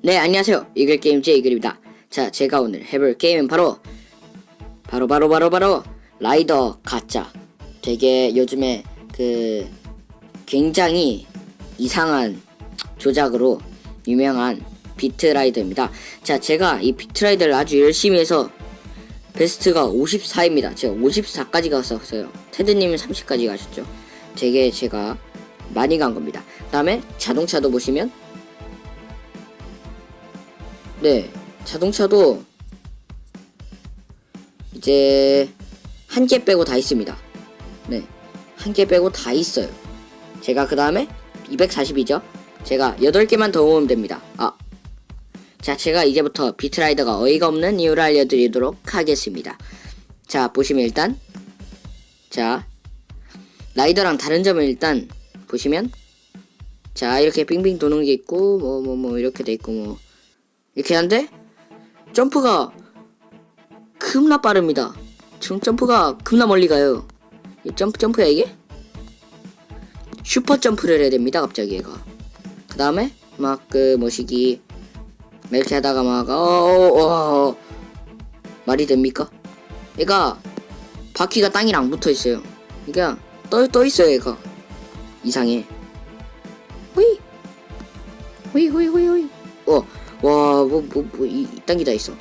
네, 안녕하세요. 이글게임즈 이글입니다. 자, 제가 오늘 해볼 게임은 바로, 바로, 바로, 바로, 바로, 라이더 가짜. 되게 요즘에 그, 굉장히 이상한 조작으로 유명한 비트라이더입니다. 자, 제가 이 비트라이더를 아주 열심히 해서 베스트가 54입니다. 제가 54까지 갔었어요. 테드님은 30까지 가셨죠. 되게 제가 많이 간 겁니다. 그 다음에 자동차도 보시면 네, 자동차도 이제 한 개 빼고 다 있습니다. 네, 한 개 빼고 다 있어요. 제가 그 다음에 240이죠. 제가 8개만 더 모으면 됩니다. 아, 자, 제가 이제부터 비트라이더가 어이가 없는 이유를 알려드리도록 하겠습니다. 자, 보시면 일단 자, 라이더랑 다른 점을 일단 보시면 자, 이렇게 빙빙 도는 게 있고 뭐 뭐 뭐 이렇게 돼 있고 뭐 이렇게 한데 점프가 겁나 빠릅니다. 지금 점프가 겁나 멀리 가요. 이 점프 점프야 이게? 슈퍼 점프를 해야 됩니다. 갑자기 얘가. 그 다음에 막 그 뭐시기 막 이렇게 하다가 막 어, 어, 어, 어. 말이 됩니까? 얘가 바퀴가 땅이랑 붙어 있어요. 그러니까 떠, 떠 있어요 얘가. 이상해. 호이 호이 호이 호이 호이. 어. 와, 뭐, 뭐, 뭐, 이, 이딴 게 다 있어.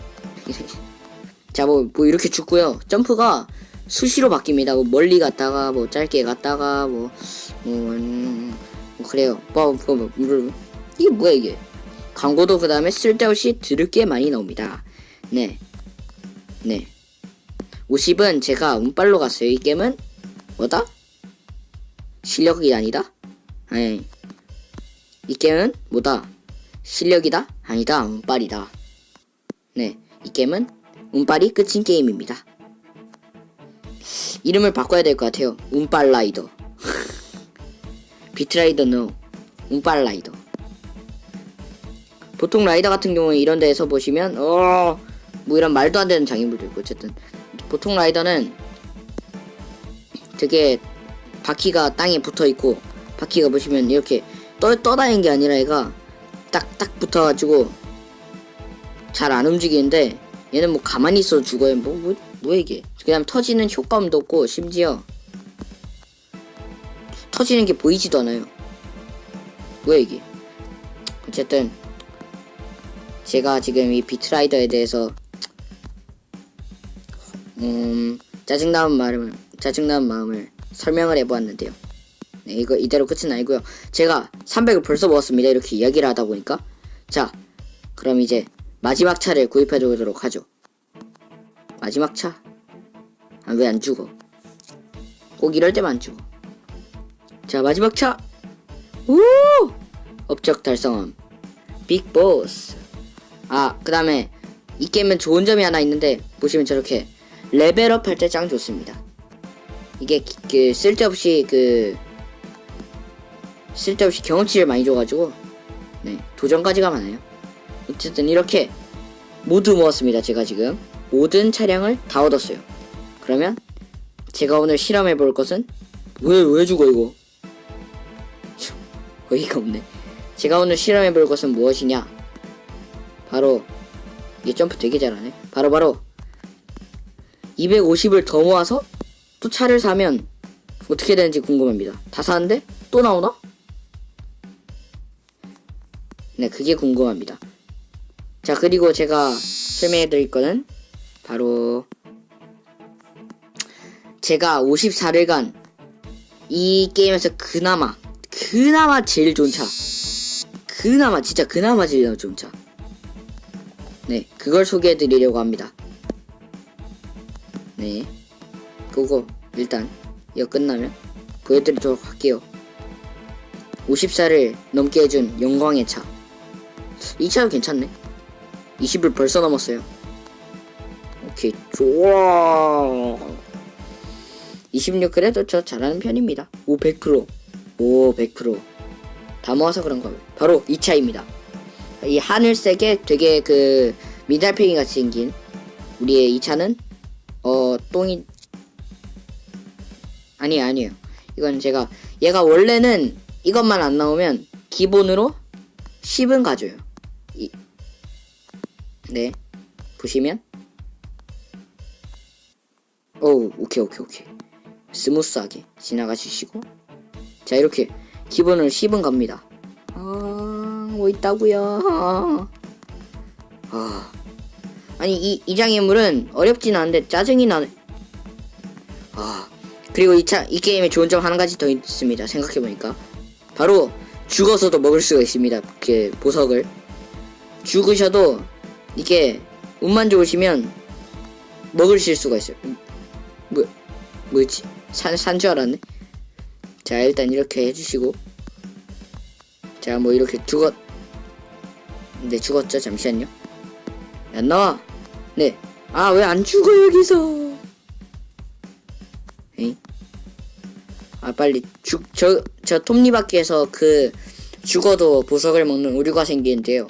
자, 뭐, 뭐, 이렇게 죽고요. 점프가 수시로 바뀝니다. 뭐, 멀리 갔다가, 뭐, 짧게 갔다가, 뭐, 뭐, 음, 뭐 그래요. 뭐, 뭐, 뭐, 뭐, 이게 뭐야, 이게. 광고도 그 다음에 쓸데없이 들을 게 많이 나옵니다. 네. 네. 50은 제가 운빨로 갔어요. 이 게임은, 뭐다? 실력이 아니다? 아니. 이 게임은, 뭐다? 실력이다? 아니다, 운빨이다. 네, 이 게임은 운빨이 끝인 게임입니다. 이름을 바꿔야 될 것 같아요. 운빨 라이더. 비트라이더 노. 운빨 라이더. 보통 라이더 같은 경우에 이런 데에서 보시면 어, 뭐 이런 말도 안 되는 장애물도 있고 어쨌든 보통 라이더는 되게 바퀴가 땅에 붙어 있고 바퀴가 보시면 이렇게 떠 떠다니는 게 아니라 얘가 딱딱 붙어가지고 잘 안 움직이는데 얘는 뭐 가만히 있어 죽어요. 뭐, 뭐, 뭐 이게. 그냥 터지는 효과음도 없고 심지어 터지는 게 보이지도 않아요. 뭐야 이게? 어쨌든 제가 지금 이 비트라이더에 대해서 음 짜증나는 마음을 짜증나는 마음을 설명을 해보았는데요 네, 이거 이대로 끝은 아니고요. 제가 300을 벌써 먹었습니다. 이렇게 이야기를 하다 보니까. 자, 그럼 이제 마지막 차를 구입해 두도록 하죠. 마지막 차? 아, 왜 안 죽어? 꼭 이럴 때만 안 죽어. 자, 마지막 차! 우! 업적 달성함. 빅보스. 아, 그 다음에 이 게임은 좋은 점이 하나 있는데, 보시면 저렇게 레벨업 할 때 짱 좋습니다. 이게 기- 그 쓸데없이 그 쓸데없이 경험치를 많이 줘가지고 네 도전까지가 많아요. 어쨌든 이렇게 모두 모았습니다 제가 지금. 모든 차량을 다 얻었어요. 그러면 제가 오늘 실험해 볼 것은 왜 왜 죽어 이거? 참, 어이가 없네. 제가 오늘 실험해 볼 것은 무엇이냐? 바로 이게 점프 되게 잘하네. 바로 바로. 250을 더 모아서 또 차를 사면 어떻게 되는지 궁금합니다. 다 사는데 또 나오나? 네, 그게 궁금합니다. 자, 그리고 제가 설명해 드릴 거는 바로 제가 54일간 이 게임에서 그나마 그나마 제일 좋은 차 그나마 진짜 그나마 제일 좋은 차 네, 그걸 소개해 드리려고 합니다. 네. 그거 일단 이거 끝나면 보여드리도록 할게요. 50살을 넘게 해준 영광의 차. 이 차도 괜찮네. 20을 벌써 넘었어요. 오케이, 좋아. 26 그래도 저 잘하는 편입니다. 오, 100%. 오, 100%. 다 모아서 그런 거. 바로 이 차입니다. 이 하늘색에 되게 그 미달팽이 같이 생긴 우리의 이 차는 어 똥이 아니에요 아니에요 이건 제가 얘가 원래는 이것만 안 나오면 기본으로 10은 가져요 이, 네. 보시면. 오, 오케이, 오케이, 오케이. 스무스하게 지나가 주시고. 자, 이렇게 기본을 10은 갑니다. 아, 뭐 있다고요 아. 아니, 이, 이 장애물은 어렵진 않은데 짜증이 나네. 아. 그리고 이, 차, 이 게임에 좋은 점 한 가지 더 있습니다. 생각해보니까. 바로 죽어서도 먹을 수가 있습니다. 그 보석을. 죽으셔도 이게 운만 좋으시면 먹으실 수가 있어요. 음, 뭐, 뭐였지? 산, 산 줄 알았네. 자, 일단 이렇게 해주시고. 자, 뭐 이렇게 죽었. 네, 죽었죠? 잠시만요. 안 나와. 네. 아, 왜 안 죽어, 여기서. 에이? 아, 빨리 죽, 저, 저 톱니바퀴에서 그, 죽어도 보석을 먹는 오류가 생기는데요.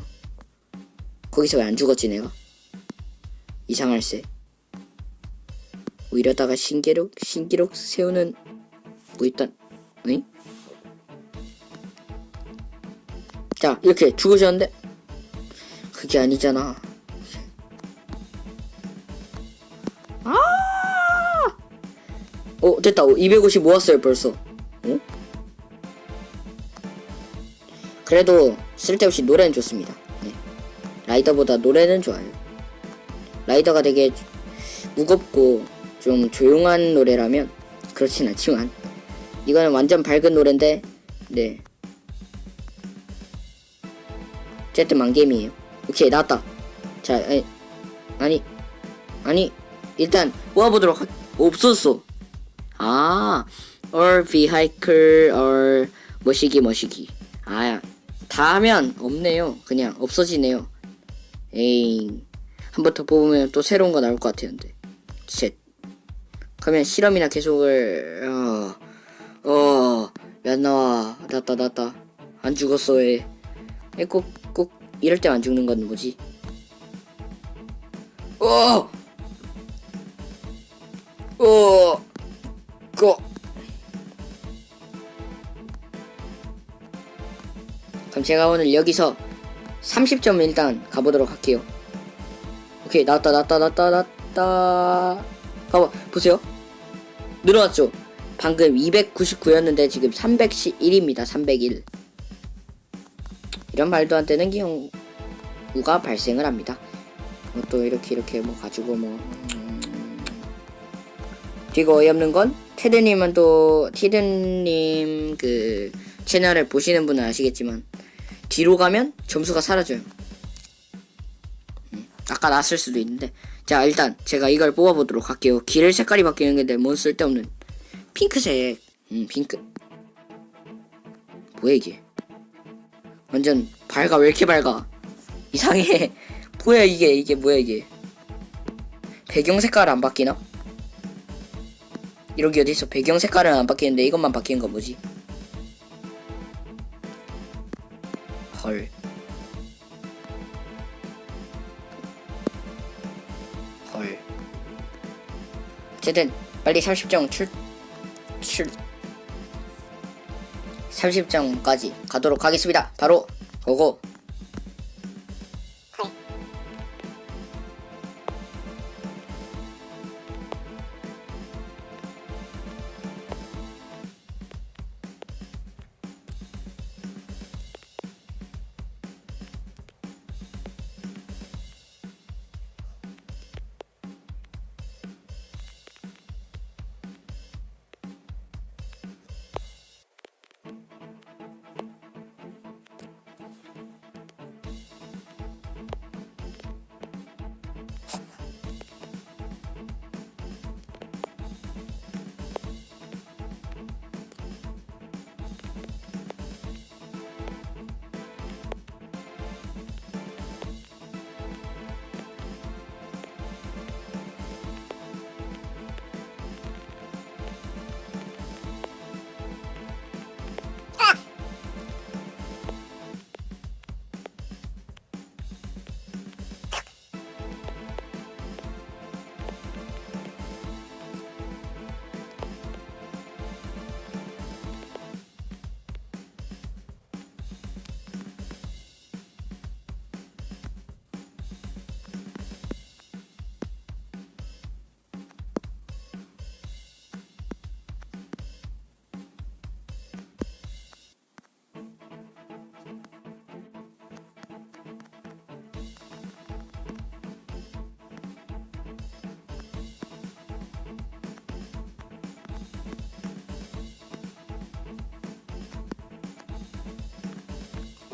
거기서 왜 안 죽었지, 내가? 이상할세. 뭐 이러다가 신기록, 신기록 세우는, 뭐 일단, 응? 자, 이렇게 죽으셨는데, 그게 아니잖아. 아! 어, 됐다. 250 모았어요, 벌써. 어? 그래도 쓸데없이 노래는 좋습니다. 네. 라이더보다 노래는 좋아요. 라이더가 되게 무겁고 좀 조용한 노래라면 그렇진 않지만 이거는 완전 밝은 노래인데 네. 어쨌든 만게임이에요. 오케이 나왔다. 자 아니 아니 아니 일단 모아보도록 할 없었어. 아 or vehicle or 머시기 머시기. 아 다 하면 없네요. 그냥 없어지네요 에이. 한번 더 뽑으면 또 새로운 거 나올 것 같았는데. 셋 그러면 실험이나 계속을 어어안 나와. 났다 났다. 안 죽었어 왜꼭꼭 이럴 때 안 죽는 건 뭐지? 어! 어! 거. 그럼 제가 오늘 여기서 30점 일단 가보도록 할게요. 오케이 나왔다 나왔다 나왔다 나왔다. 봐봐 보세요. 늘어났죠? 방금 299였는데 지금 301입니다 301 이런 말도 안 되는 경우가 발생을 합니다. 뭐 또 이렇게 이렇게 뭐 가지고 뭐. 음. 그리고 어이없는 건 테드님은 또 티드님 그 채널을 보시는 분은 아시겠지만 뒤로 가면 점수가 사라져요. 아까 났을 수도 있는데. 자 일단 제가 이걸 뽑아보도록 할게요. 길 색깔이 바뀌는 건데 뭔 쓸데없는 핑크색. 음 핑크. 뭐야 이게? 완전 밝아. 왜 이렇게 밝아? 이상해. 뭐야 이게? 이게 뭐야 이게? 배경 색깔 안 바뀌나? 이러기 어디서 배경 색깔은 안 바뀌는데 이것만 바뀌는 거 뭐지? 헐 헐. 어쨌든 빨리 30점 출, 출 30점까지 가도록 하겠습니다. 바로 고고.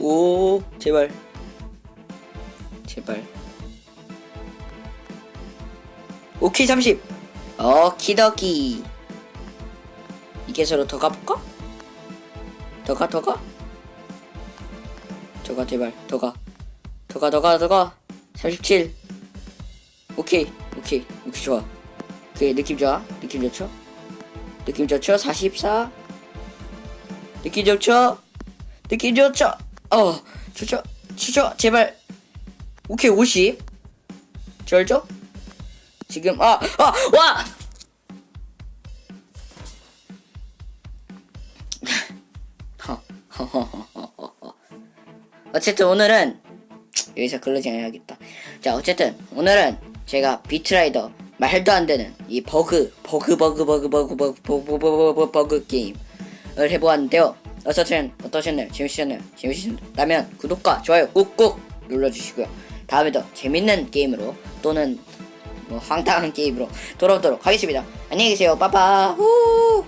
오 제발 제발 오케이 30 오키더키 이게 서로 더 가볼까? 더 가, 더 가? 더 가, 제발, 더 가. 더 가, 더 가, 더 가. 37. 오케이, 오케이, 오케이, 좋아. 오케이, 느낌 좋아. 느낌 좋죠? 느낌 좋죠? 44. 느낌 좋죠? 느낌 좋죠? 어, 좋죠? 좋죠? 제발. 오케이, 50. 절죠? 지금, 아, 아, 와! 어쨌든 오늘은 여기서 글러지 해야겠다. 자 어쨌든 오늘은 제가 비트라이더 말도 안 되는 이 버그 버그 버그 버그 버그 버그 버그 버그 버그 버그 게임을 해보았는데요. 어쨌든 어떠셨나요? 재밌으셨나요? 재밌으셨다면 구독과 좋아요 꾹꾹 눌러주시고요. 다음에도 재밌는 게임으로 또는 뭐 황당한 게임으로 돌아오도록 하겠습니다. 안녕히 계세요. 빠빠. 후.